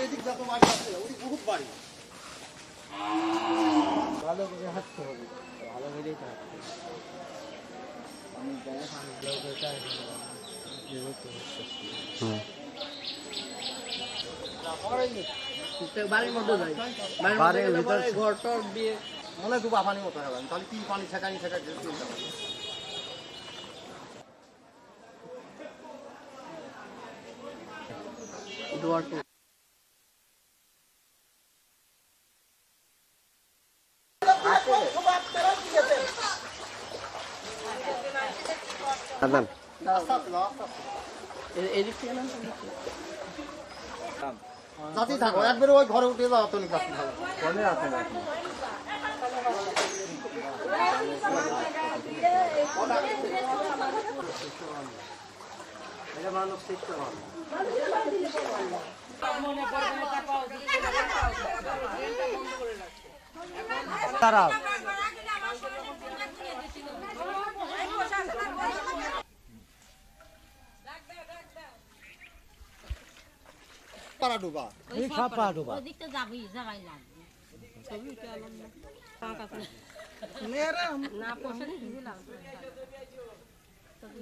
এদিক যত বাড়ি আছে ওই বহুত বাড়ি। ভালো করে হাঁটতে হবে ভালো করেই হাঁটতে হবে। অনেক জায়গায় পানি করতে হয় বাড়ির মধ্যে যাই। বাড়ির বাড়ির মধ্যে গেলে ভিতর- পরে ঘর টর দিয়ে মনে হয় দুবা পানি মতো হবে তাহলে কি পানি ছেঁকানি ছেঁকা চিন্তা হবে? দুয়ার আদান থেকে একবারে ওই ঘরে উঠে যাও তো নিকাশ থাকো আছে এটা মানুষ শিখতে পারবে তারাও পাড়া ডোবা। সব পাড়া ডোবা। লাগবে না। লাগবে